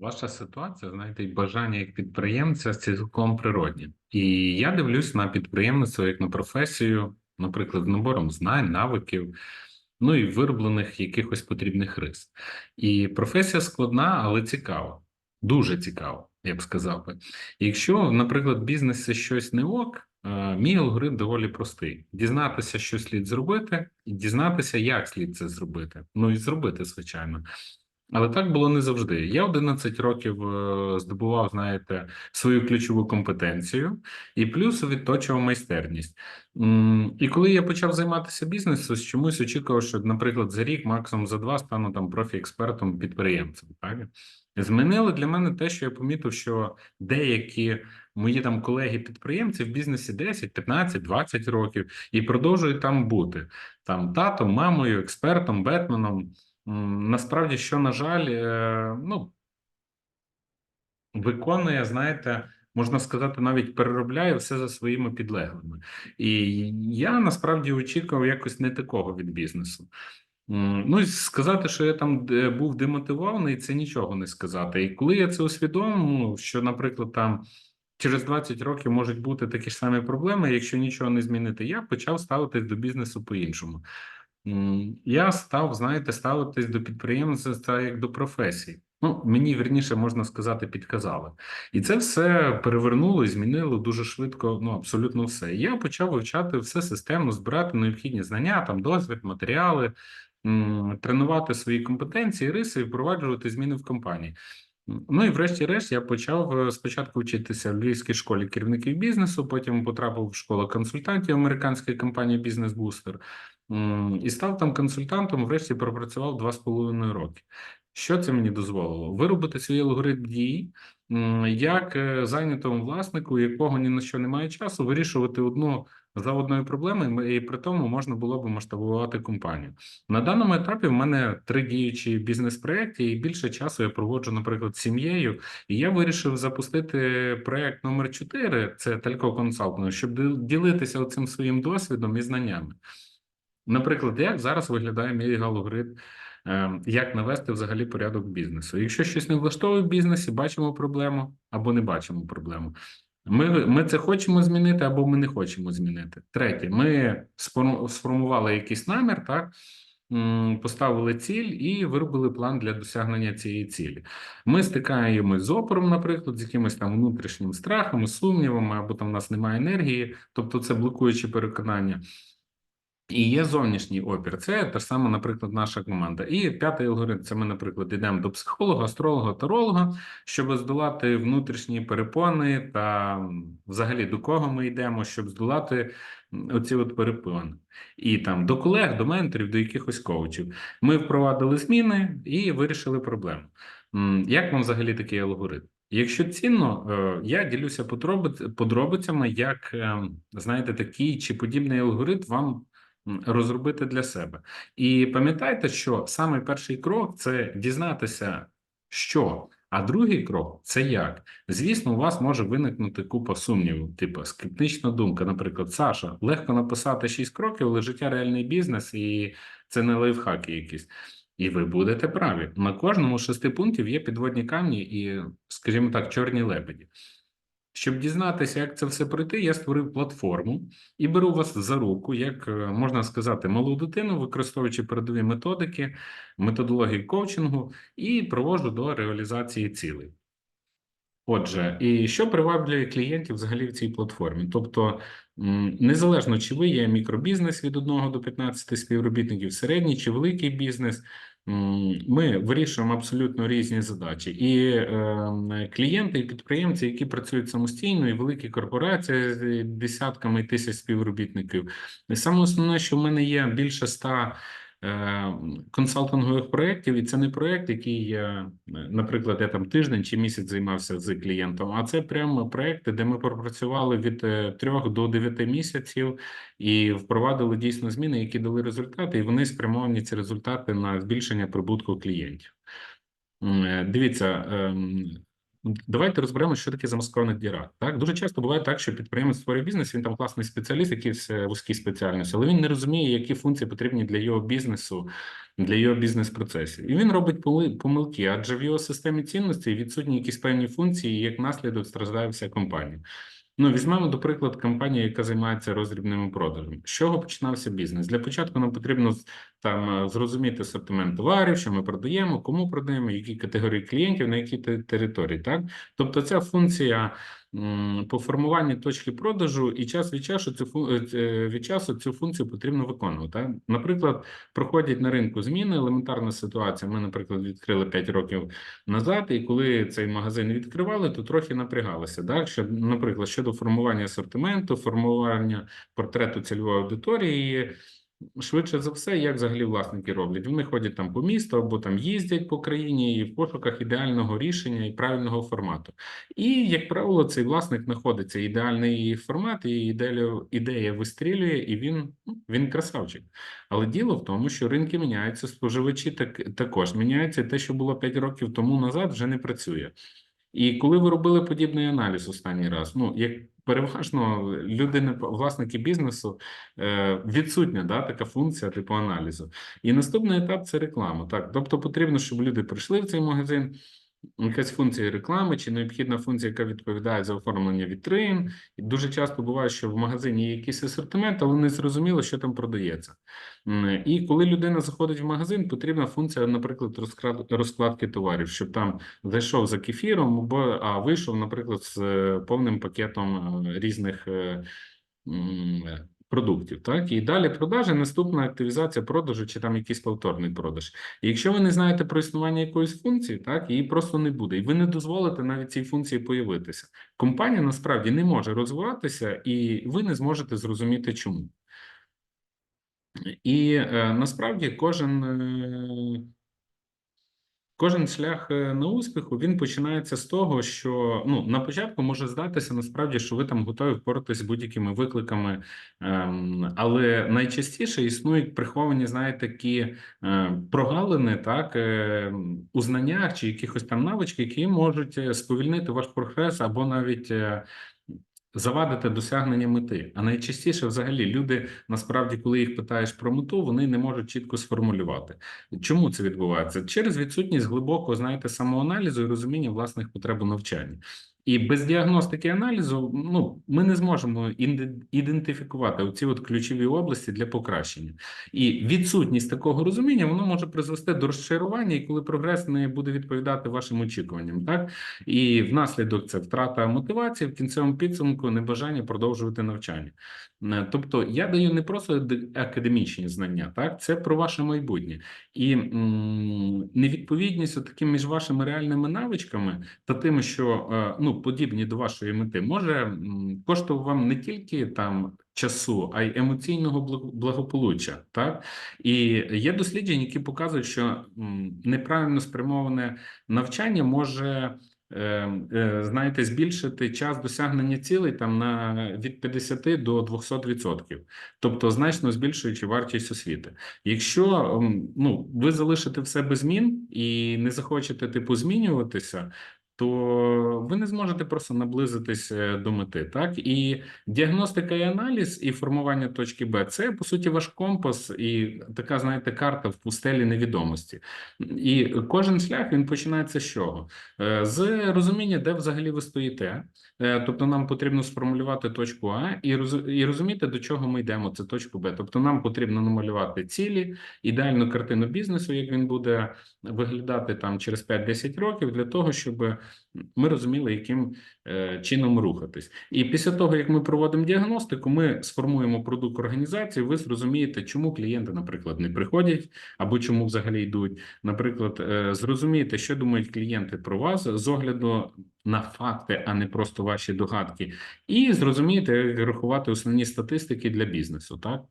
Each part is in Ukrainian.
Ваша ситуація, знаєте, і бажання як підприємця цілком природні. І я дивлюсь на підприємництво як на професію, наприклад, набором знань, навиків, ну і вироблених якихось потрібних рис. І професія складна, але цікава, дуже цікава, я б сказав би. Якщо, наприклад, в бізнесі щось не ок, е, мій алгоритм доволі простий: дізнатися, що слід зробити, і дізнатися, як слід це зробити. Ну і зробити, звичайно. Але так було не завжди. Я 11 років е, здобував, знаєте, свою ключову компетенцію і плюс відточував майстерність. І коли я почав займатися бізнесом, чомусь очікував, що, наприклад, за рік, максимум за два, стану там профі-експертом, підприємцем. Так? Змінило для мене те, що я помітив, що деякі мої там колеги-підприємці в бізнесі 10, 15, 20 років і продовжують там бути там татом, мамою, експертом, бетменом. Насправді, що, на жаль, е, ну, виконує, знаєте, можна сказати, навіть переробляє все за своїми підлеглими. І я насправді очікував якось не такого від бізнесу. Ну, і сказати, що я там був демотивований, це нічого не сказати. І коли я це усвідомив, що, наприклад, там через 20 років можуть бути такі ж самі проблеми, якщо нічого не змінити, я почав ставитись до бізнесу по-іншому. Я став, знаєте, ставитись до підприємництва як до професії. Ну, мені вірніше можна сказати, підказали. І це все перевернуло і змінило дуже швидко, ну абсолютно все. Я почав вивчати все системно, збирати необхідні знання, там досвід, матеріали, тренувати свої компетенції, риси і впроваджувати зміни в компанії. Ну і врешті-решт я почав е, спочатку вчитися в Львівській школі керівників бізнесу, потім потрапив в школу консультантів американської компанії Бізнес Бустер. І став там консультантом, врешті пропрацював два з половиною роки. Що це мені дозволило? Виробити свій алгоритм дій, як е, зайнятому власнику, якого ні на що немає часу, вирішувати одну за одною проблемою, і при тому можна було б масштабувати компанію. На даному етапі в мене три діючі бізнес-проекти, і більше часу я проводжу, наприклад, з сім'єю. І я вирішив запустити проект номер 4 це Телько Консалтинг, щоб ділитися цим своїм досвідом і знаннями. Наприклад, як зараз виглядає мій алгоритм, е, як навести взагалі порядок бізнесу. Якщо щось не влаштовує в бізнесі, бачимо проблему або не бачимо проблему. Ми, ми це хочемо змінити або ми не хочемо змінити. Третє, ми сформували якийсь намір, так. Поставили ціль і виробили план для досягнення цієї цілі. Ми стикаємось з опором, наприклад, з якимось там внутрішнім страхом, сумнівами, або там в нас немає енергії, тобто це блокуючі переконання. І є зовнішній опір. Це та ж сама, наприклад, наша команда. І п'ятий алгоритм це ми, наприклад, йдемо до психолога, астролога, таролога, щоб здолати внутрішні перепони та взагалі до кого ми йдемо, щоб здолати оці от перепони. І там до колег, до менторів, до якихось коучів. Ми впровадили зміни і вирішили проблему. Як вам взагалі такий алгоритм? Якщо цінно, е, я ділюся подробиц- подробицями, як е, знаєте, такий чи подібний алгоритм вам розробити для себе. І пам'ятайте, що саме перший крок це дізнатися, що. А другий крок це як. Звісно, у вас може виникнути купа сумнівів, типу скептична думка. Наприклад, Саша, легко написати 6 кроків, але життя реальний бізнес, і це не лайфхаки якісь. І ви будете праві. На кожному з шести пунктів є підводні камні і, скажімо так, чорні лебеді. Щоб дізнатися, як це все пройти, я створив платформу і беру вас за руку, як е, можна сказати, малу дитину, використовуючи передові методики, методології коучингу, і проводжу до реалізації цілей. Отже, і що приваблює клієнтів взагалі в цій платформі? Тобто, незалежно чи ви є мікробізнес від 1 до 15 співробітників, середній чи великий бізнес, ми вирішуємо абсолютно різні задачі. І е, клієнти і підприємці, які працюють самостійно, і великі корпорації з десятками тисяч співробітників. Саме основне, що в мене є більше ста консалтингових проєктів, і це не проєкт, який я, наприклад, я там тиждень чи місяць займався з клієнтом, а це прямо проєкти, де ми пропрацювали від 3 до 9 місяців і впровадили дійсно зміни, які дали результати, і вони спрямовані ці результати на збільшення прибутку клієнтів. Е, Дивіться, ем, Давайте розберемо, що таке замаскована діра. Так дуже часто буває так, що підприємець створює бізнес. Він там класний спеціаліст, якісь е, вузькій спеціальності, але він не розуміє, які функції потрібні для його бізнесу, для його бізнес-процесів. І він робить помилки, адже в його системі цінностей відсутні якісь певні функції, і як наслідок страждає вся компанія. Ну, візьмемо, до приклад, компанію, яка займається роздрібними продажами. З чого починався бізнес? Для початку нам потрібно там е, зрозуміти асортимент товарів, що ми продаємо, кому продаємо, які категорії клієнтів, на які те- території. Так, тобто, ця функція по формуванню точки продажу, і час від часу цю е, е, від часу цю функцію потрібно виконувати. Наприклад, проходять на ринку зміни. Елементарна ситуація. Ми, наприклад, відкрили 5 років назад, і коли цей магазин відкривали, то трохи напрягалися. Так? Що, наприклад, щодо формування асортименту, формування портрету цільової аудиторії. Швидше за все, як взагалі власники роблять. Вони ходять там по місту або там їздять по країні і в пошуках ідеального рішення і правильного формату. І, як правило, цей власник знаходиться ідеальний формат, і ідея, ідея вистрілює, і він, ну, він красавчик. Але діло в тому, що ринки міняються, споживачі так, також міняються. Те, що було 5 років тому назад, вже не працює. І коли ви робили подібний аналіз останній раз, ну як переважно люди, не власники бізнесу, е, відсутня да, така функція типу аналізу. І наступний етап це реклама. Так, тобто потрібно, щоб люди прийшли в цей магазин. Якась функція реклами чи необхідна функція, яка відповідає за оформлення вітрин. І дуже часто буває, що в магазині є якийсь асортимент, але не зрозуміло, що там продається. І коли людина заходить в магазин, потрібна функція, наприклад, розкладки товарів, щоб там зайшов за кефіром, або а вийшов, наприклад, з е, повним пакетом е, різних е, продуктів. Так і далі продажі, наступна активізація продажу чи там якийсь повторний продаж. І якщо ви не знаєте про існування якоїсь функції, так її просто не буде, і ви не дозволите навіть цій функції появитися. Компанія насправді не може розвиватися, і ви не зможете зрозуміти, чому. І е, насправді кожен. е, Кожен шлях е, на успіху він починається з того, що ну на початку може здатися насправді, що ви там готові впоратися з будь-якими викликами, ем, але найчастіше існують приховані, знаєте, такі е, прогалини, так е, у знаннях чи якихось там навички, які можуть сповільнити ваш прогрес або навіть. Завадити досягнення мети, а найчастіше, взагалі, люди насправді, коли їх питаєш про мету, вони не можуть чітко сформулювати. Чому це відбувається? Через відсутність глибокого, знаєте, самоаналізу і розуміння власних потреб у навчанні. І без діагностики і аналізу ну, ми не зможемо ідентифікувати оці от ключові області для покращення. І відсутність такого розуміння воно може призвести до розчарування, і коли прогрес не буде відповідати вашим очікуванням, так і внаслідок це втрата мотивації в кінцевому підсумку, небажання продовжувати навчання. Е, Тобто я даю не просто академічні знання, так це про ваше майбутнє і невідповідність таким між вашими реальними навичками та тим, що е, подібні до вашої мети, може м, коштувати вам не тільки там часу, а й емоційного благополуччя. Так і є дослідження, які показують, що неправильно спрямоване навчання може. е, е, Знаєте, збільшити час досягнення цілей там на від 50 до 200%, тобто значно збільшуючи вартість освіти. Якщо ну ви залишите все без змін і не захочете типу змінюватися, то ви не зможете просто наблизитись е, до мети. Так і діагностика і аналіз, і формування точки Б це по суті ваш компас і така, знаєте, карта в пустелі невідомості. І кожен шлях він починається з чого? Е, З розуміння, де взагалі ви стоїте. Е, Тобто нам потрібно сформулювати точку А і і розуміти, до чого ми йдемо. Це точку Б. Тобто нам потрібно намалювати цілі, ідеальну картину бізнесу, як він буде виглядати там через 5-10 років, для того, щоб ми розуміли, яким е, чином рухатись. І після того, як ми проводимо діагностику, ми сформуємо продукт організації. Ви зрозумієте, чому клієнти, наприклад, не приходять або чому взагалі йдуть. Наприклад, е, зрозумієте, що думають клієнти про вас з огляду на факти, а не просто ваші догадки, і зрозумієте, як рахувати основні статистики для бізнесу. Так.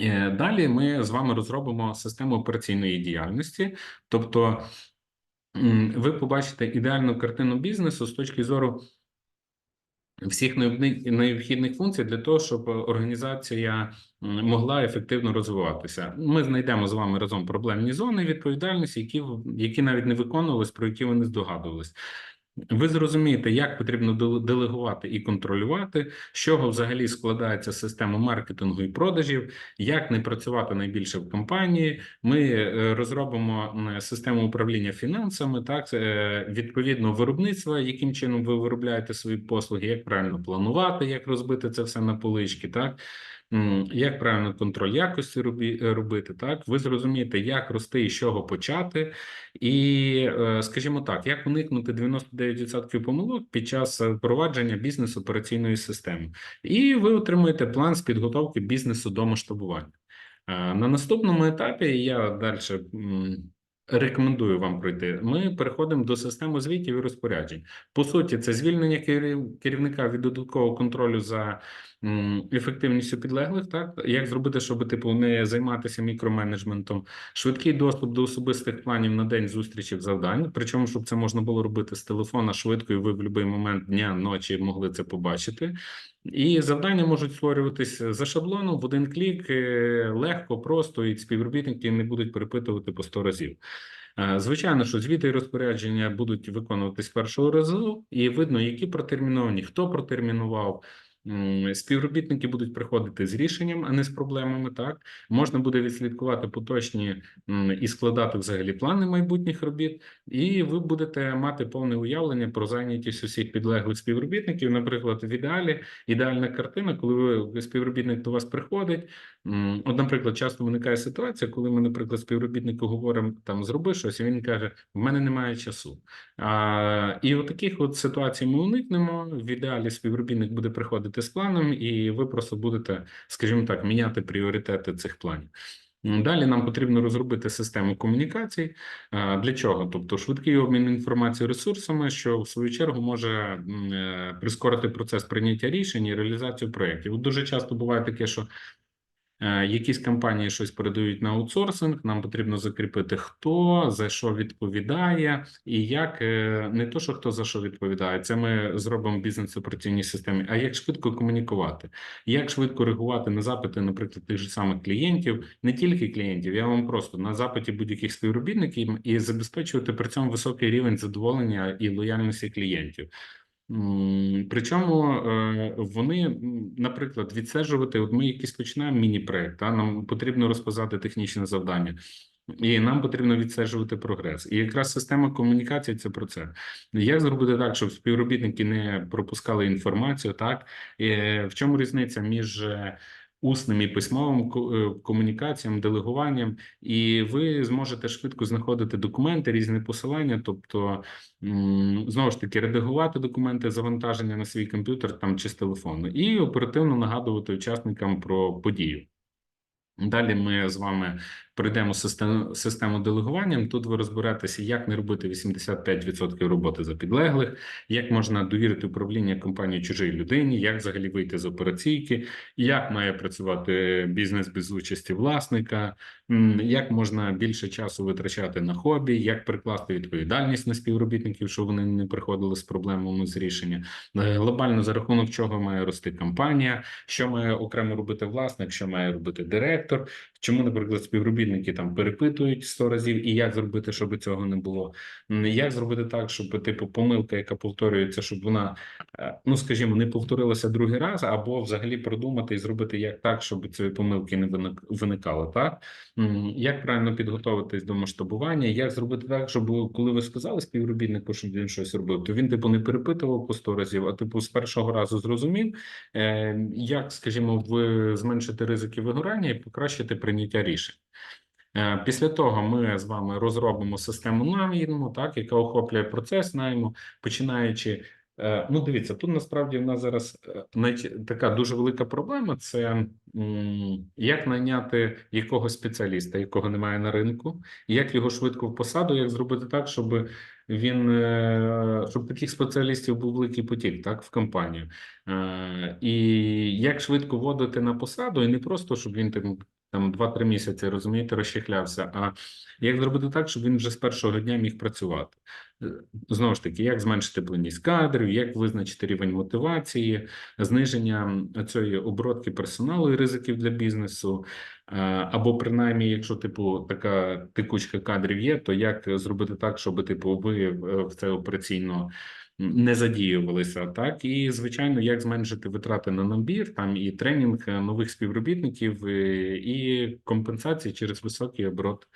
Е, Далі ми з вами розробимо систему операційної діяльності, тобто ви побачите ідеальну картину бізнесу з точки зору всіх необхідних функцій для того, щоб організація могла ефективно розвиватися. Ми знайдемо з вами разом проблемні зони відповідальності, які які навіть не виконувались, про які ви не здогадувались. Ви зрозумієте, як потрібно деле- делегувати і контролювати, з чого взагалі складається система маркетингу і продажів, як не працювати найбільше в компанії. Ми е, розробимо систему управління фінансами, так е, відповідно виробництва, яким чином ви виробляєте свої послуги, як правильно планувати, як розбити це все на полички, так. Як правильно контроль якості е, робити, так? Ви зрозумієте, як рости і з чого почати, і, е, скажімо так, як уникнути 99% помилок під час впровадження бізнес операційної системи, і ви отримуєте план з підготовки бізнесу до масштабування. Е, На наступному етапі я далі рекомендую вам пройти. Ми переходимо до системи звітів і розпоряджень. По суті, це звільнення керів- керівника від додаткового контролю за ефективністю підлеглих. Так як зробити, щоб типу не займатися мікроменеджментом, швидкий доступ до особистих планів на день зустрічів завдань. Причому, щоб це можна було робити з телефона швидко, і ви в будь-який момент дня, ночі могли це побачити. І завдання можуть створюватися за шаблоном в один клік, е, легко, просто, і співробітники не будуть перепитувати по 100 разів. Е, Звичайно, що звіти і розпорядження будуть виконуватись першого разу, і видно, які протерміновані, хто протермінував. Співробітники будуть приходити з рішенням, а не з проблемами. Так можна буде відслідкувати поточні і складати взагалі плани майбутніх робіт, і ви будете мати повне уявлення про зайнятість усіх підлеглих співробітників. Наприклад, в ідеалі ідеальна картина, коли ви співробітник до вас приходить. От, наприклад, часто виникає ситуація, коли ми, наприклад, співробітнику говоримо там зроби щось, і він каже: в мене немає часу. А, і от таких от ситуацій ми уникнемо. В ідеалі співробітник буде приходити з планом, і ви просто будете, скажімо так, міняти пріоритети цих планів. Далі нам потрібно розробити систему комунікацій. Для чого? Тобто швидкий обмін інформацією ресурсами, що в свою чергу може е, прискорити процес прийняття рішень і реалізацію проєктів. Дуже часто буває таке, що Якісь компанії щось передають на аутсорсинг. Нам потрібно закріпити, хто за що відповідає, і як е, не то, що хто за що відповідає. Це ми зробимо в бізнес-операційній системі. А як швидко комунікувати, як швидко реагувати на запити, наприклад, тих же самих клієнтів, не тільки клієнтів. Я вам просто на запиті будь-яких співробітників і забезпечувати при цьому високий рівень задоволення і лояльності клієнтів. Причому е, вони, наприклад, відсежувати, от ми якийсь починаємо міні-проект, нам потрібно розпознати технічне завдання, і нам потрібно відстежувати прогрес. І якраз система комунікації це про це. Як зробити так, щоб співробітники не пропускали інформацію? Так і в чому різниця між е, усним і письмовим е, комунікаціям, делегуванням, і ви зможете швидко знаходити документи, різні посилання, тобто знову ж таки редагувати документи завантаження на свій комп'ютер там чи з телефону, і оперативно нагадувати учасникам про подію. Далі ми з вами пройдемо систему, систему делегування. Тут ви розберетеся, як не робити 85% роботи за підлеглих, як можна довірити управління компанії чужій людині, як взагалі вийти з операційки, як має працювати бізнес без участі власника, як можна більше часу витрачати на хобі, як прикласти відповідальність на співробітників, щоб вони не приходили з проблемами з рішення. Е, Глобально за рахунок чого має рости компанія, що має окремо робити власник, що має робити директор. Чому, наприклад, співробітники там перепитують 100 разів, і як зробити, щоб цього не було? Як зробити так, щоб типу помилка, яка повторюється, щоб вона, е, ну скажімо, не повторилася другий раз, або взагалі продумати і зробити як так, щоб цієї помилки не виник- виникало, так? Як правильно підготуватись до масштабування? Як зробити так, щоб коли ви сказали співробітнику, щоб він щось робив, то він типу не перепитував по 100 разів, а типу з першого разу зрозумів, е, як, скажімо, в зменшити ризики вигорання і покращити прийняття рішень. Е, Після того ми з вами розробимо систему найму, так, яка охоплює процес найму, починаючи. е, Ну, дивіться, тут насправді в нас зараз е, така дуже велика проблема: це як найняти якогось спеціаліста, якого немає на ринку, як його швидко в посаду, як зробити так, щоб він щоб таких спеціалістів був великий потік, так, в компанію. І як швидко вводити на посаду, і не просто щоб він там там 2-3 місяці, розумієте, розчехлявся. А як зробити так, щоб він вже з першого дня міг працювати? Е, Знову ж таки, як зменшити плинність кадрів, як визначити рівень мотивації, зниження цієї оборотки персоналу і ризиків для бізнесу, е, або принаймні, якщо типу така текучка кадрів є, то як зробити так, щоб типу ви е, в це операційно не задіювалися. Так і звичайно, як зменшити витрати на набір, там і тренінг е, нових співробітників, е, і компенсації через високий оборот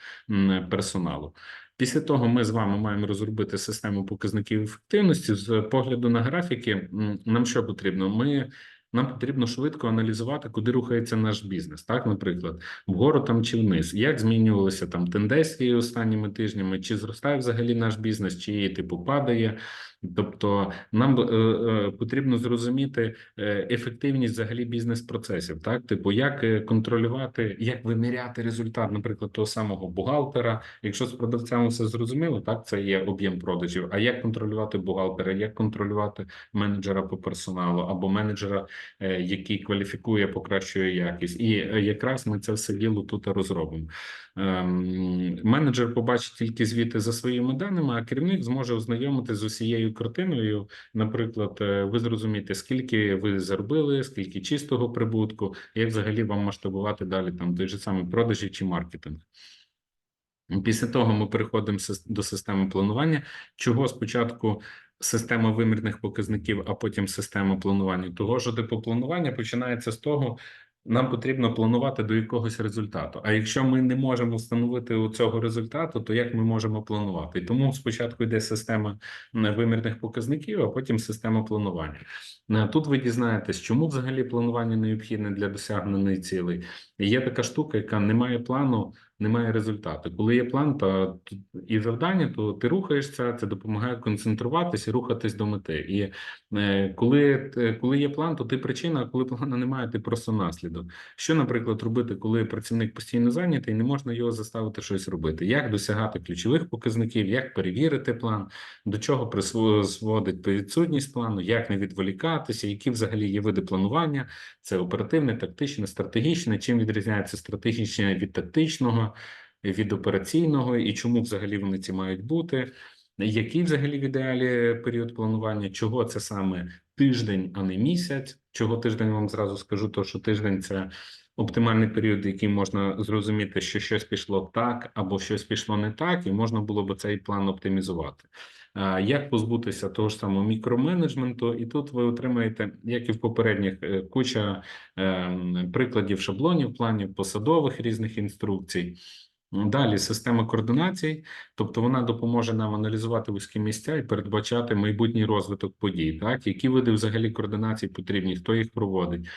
персоналу. Після того ми з вами маємо розробити систему показників ефективності. З погляду на графіки, нам що потрібно? Ми нам потрібно швидко аналізувати, куди рухається наш бізнес. Так, наприклад, вгору там чи вниз, як змінювалися там тенденції останніми тижнями, чи зростає взагалі наш бізнес, чи типу падає. Тобто, нам е, е, потрібно зрозуміти е, ефективність взагалі бізнес-процесів, так типу, як контролювати, як виміряти результат, наприклад, того самого бухгалтера. Якщо з продавцями все зрозуміло, так це є об'єм продажів. А як контролювати бухгалтера, як контролювати менеджера по персоналу або менеджера, який кваліфікує, покращує якість, і якраз ми це все діло тут розробимо. Ем, Менеджер побачить тільки звіти за своїми даними, а керівник зможе ознайомитися з усією картиною. Наприклад, е, ви зрозумієте, скільки ви заробили, скільки чистого прибутку, як взагалі вам масштабувати далі там той же самий продажі чи маркетинг. Після того ми переходимо до системи планування, чого спочатку система вимірних показників, а потім система планування. Того ж типу планування починається з того, нам потрібно планувати до якогось результату. А якщо ми не можемо встановити у цього результату, то як ми можемо планувати? Тому спочатку йде система вимірних показників, а потім система планування. Е, Тут ви дізнаєтесь, чому взагалі планування необхідне для досягненої цілей. Є така штука, яка не має плану, немає результату. Коли є план, тут і завдання, то ти рухаєшся, це допомагає концентруватися і рухатись до мети. І е, коли, т- коли є план, то ти причина, а коли плану немає, ти просто наслідок. Що, наприклад, робити, коли працівник постійно зайнятий, не можна його заставити щось робити? Як досягати ключових показників, як перевірити план, до чого призводить відсутність плану, як не відволікатися, які взагалі є види планування? Це оперативне, тактичне, стратегічне. Чим відрізняється стратегічне від тактичного, від операційного, і чому взагалі вони ці мають бути? Який взагалі в ідеалі період планування? Чого це саме тиждень, а не місяць? Чого тиждень вам зразу скажу, то що тиждень це оптимальний період, який можна зрозуміти, що щось пішло так або щось пішло не так, і можна було б цей план оптимізувати. Як позбутися того ж самого мікроменеджменту, і тут ви отримаєте, як і в попередніх, е, куча ем, прикладів шаблонів, планів посадових різних інструкцій. Далі система координацій, тобто вона допоможе нам аналізувати вузькі місця і передбачати майбутній розвиток подій. Так, які види взагалі координацій потрібні, хто їх проводить?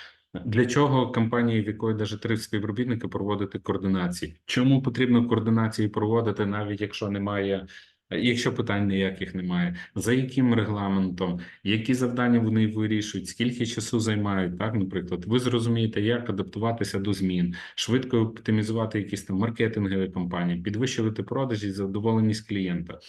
Для чого компанії, в якої навіть три співробітники проводити координації? Чому потрібно координації проводити, навіть якщо немає, якщо питань ніяких немає, за яким регламентом, які завдання вони вирішують, скільки часу займають? Так, наприклад, ви зрозумієте, як адаптуватися до змін, швидко оптимізувати якісь там маркетингові кампанії, підвищувати продажі, задоволеність клієнта.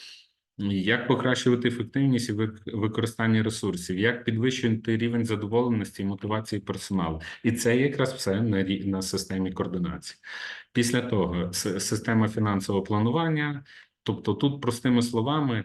Як покращувати ефективність і використання ресурсів, як підвищувати рівень задоволеності і мотивації персоналу, і це якраз все на на системі координації. Після того система фінансового планування, тобто тут простими словами,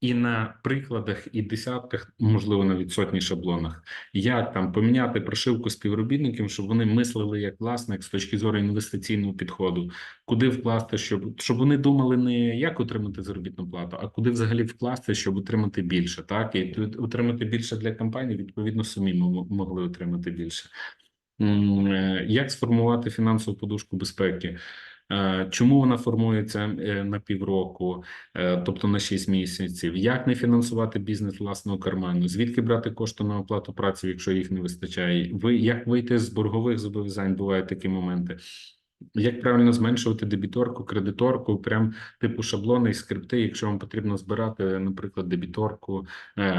і на прикладах, і десятках, можливо, навіть сотні шаблонах, як там поміняти прошивку співробітників, щоб вони мислили як власник з точки зору інвестиційного підходу, куди вкласти, щоб щоб вони думали не як отримати заробітну плату, а куди взагалі вкласти, щоб отримати більше. Так і отримати більше для компанії, відповідно, самі могли отримати більше. Е, Як сформувати фінансову подушку безпеки? Е, Чому вона формується е, на півроку, е, тобто на 6 місяців? Як не фінансувати бізнес власного карману? Звідки брати кошти на оплату праці, якщо їх не вистачає? Ви як вийти з боргових зобов'язань? Бувають такі моменти. Як правильно зменшувати дебіторку, кредиторку, прям типу шаблони і скрипти, якщо вам потрібно збирати, наприклад, дебіторку,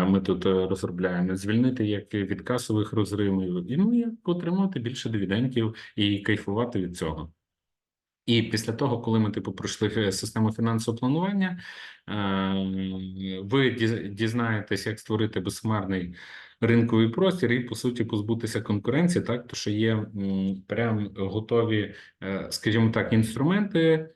ми тут розробляємо, звільнити як від касових розривів, і ну як отримати більше дивідендів і кайфувати від цього. І після того, коли ми типу пройшли е, систему фінансового планування, е, ви діз- дізнаєтесь, як створити безсмерний ринковий простір і по суті позбутися конкуренції, так то що є прям готові, е, скажімо так, інструменти.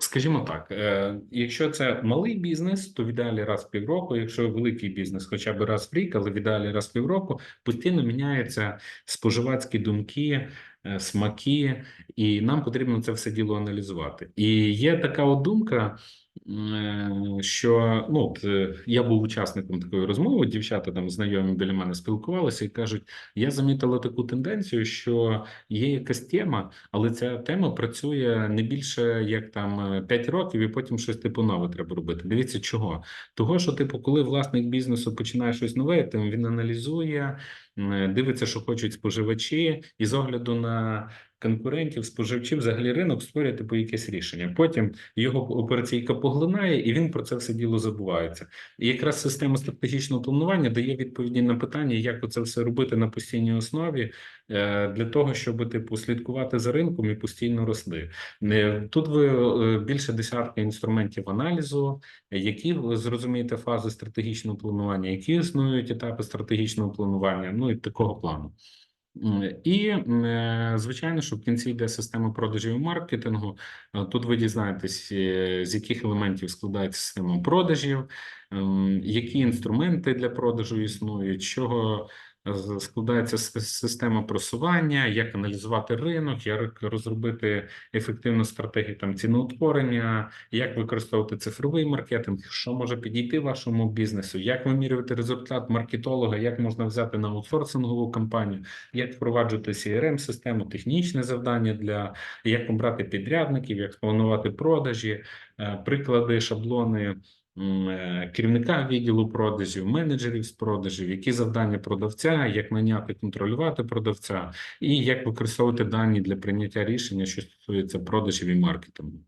Скажімо так, е, якщо це малий бізнес, то в ідеалі раз в півроку. Якщо великий бізнес, хоча б раз в рік, але в ідеалі раз в півроку, постійно міняються споживацькі думки, е, смаки, і нам потрібно це все діло аналізувати. І є така от думка, що ну, е, я був учасником такої розмови, дівчата там знайомі біля мене спілкувалися і кажуть: я замітила таку тенденцію, що є якась тема, але ця тема працює не більше як там 5 років, і потім щось типу нове треба робити. Дивіться, чого? Того, що, типу, коли власник бізнесу починає щось нове, то він аналізує, дивиться, що хочуть споживачі, і з огляду на конкурентів, споживачів, взагалі ринок створює типу якесь рішення. Потім його операційка поглинає, і він про це все діло забувається. І якраз система стратегічного планування дає відповіді на питання, як це все робити на постійній основі, е, для того, щоб типу слідкувати за ринком і постійно рости. Тут ви е, більше десятка інструментів аналізу, які ви зрозумієте фази стратегічного планування, які існують етапи стратегічного планування, ну і такого плану. І е, звичайно, що в кінці йде система продажів і маркетингу. Е, Тут ви дізнаєтесь, е, з яких елементів складається система продажів, ем, які інструменти для продажу існують, чого складається система просування, як аналізувати ринок, як розробити ефективну стратегію там ціноутворення, як використовувати цифровий маркетинг, що може підійти вашому бізнесу, як вимірювати результат маркетолога, як можна взяти на аутсорсингову кампанію, як впроваджувати crm систему технічне завдання для як обрати підрядників, як спланувати продажі, е, приклади, шаблони. Е, Керівника відділу продажів, менеджерів з продажів, які завдання продавця, як наняти, контролювати продавця, і як використовувати дані для прийняття рішення, що стосується продажів і маркетингу.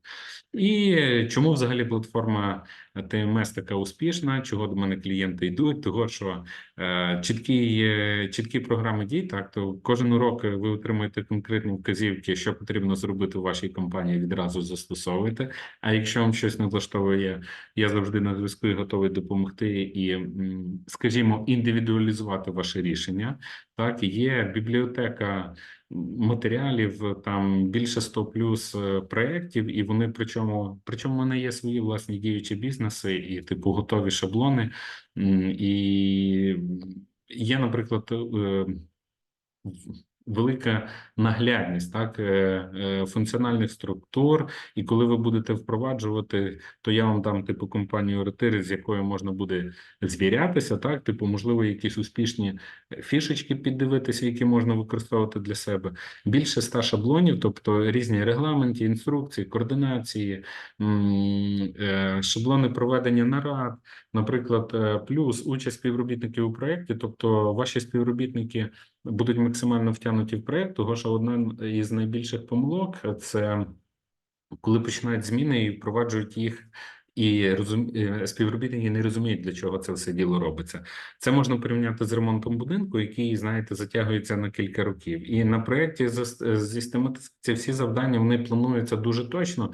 І е, чому взагалі платформа TMS така успішна? Чого до мене клієнти йдуть? Того, що е, чіткі, е, чіткі програми дій, так то кожен урок ви отримуєте конкретні вказівки, що потрібно зробити в вашій компанії, відразу застосовуєте. А якщо вам щось не влаштовує, я завжди на зв'язку і готовий допомогти і, скажімо, індивідуалізувати ваше рішення. Так, є бібліотека матеріалів, там більше 100 плюс е, проєктів, і вони причому, причому мене є свої власні діючі бізнеси і типу готові шаблони. І є, наприклад, е, велика наглядність так е, е, функціональних структур, і коли ви будете впроваджувати, то я вам дам типу компанію Ретир, з якою можна буде звірятися, так? Типу, можливо, якісь успішні фішечки піддивитися, які можна використовувати для себе. Більше ста шаблонів, тобто різні регламенти, інструкції, координації, е, шаблони проведення нарад, наприклад, плюс участь співробітників у проєкті, тобто ваші співробітники будуть максимально втягнуті в проєкт, того що одна із найбільших помилок це коли починають зміни і впроваджують їх. І розум... співробітники не розуміють, для чого це все діло робиться. Це можна порівняти з ремонтом будинку, який, знаєте, затягується на кілька років. І на проєкті систематизації всі завдання вони плануються дуже точно,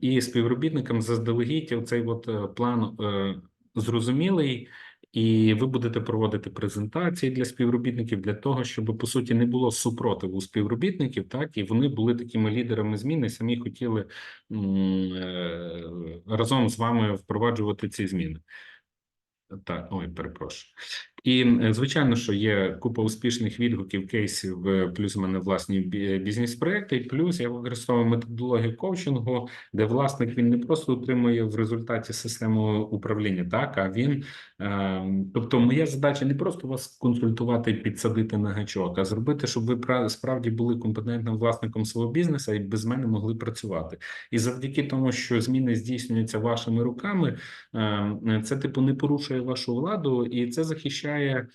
і співробітникам заздалегідь цей от е, план е, зрозумілий. І ви будете проводити презентації для співробітників для того, щоб по суті не було супротиву співробітників, так і вони були такими лідерами зміни, самі хотіли е, разом з вами впроваджувати ці зміни. Так, ой, перепрошую. І е, звичайно, що є купа успішних відгуків, кейсів, е, плюс у мене власні бізнес-проекти, і плюс я використовую методологію коучингу, де власник він не просто отримує в результаті систему управління, так а він, е, тобто, моя задача не просто вас консультувати і підсадити на гачок, а зробити, щоб ви пра- справді були компетентним власником свого бізнесу і без мене могли працювати. І завдяки тому, що зміни здійснюються вашими руками, е, це типу не порушує вашу владу, і це захищає е,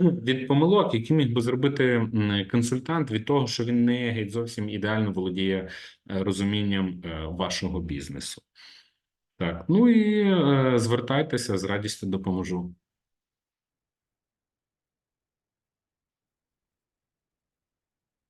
від помилок, які міг би зробити консультант від того, що він не геть зовсім ідеально володіє е, розумінням е, вашого бізнесу. Так, ну і звертайтеся з радістю допоможу.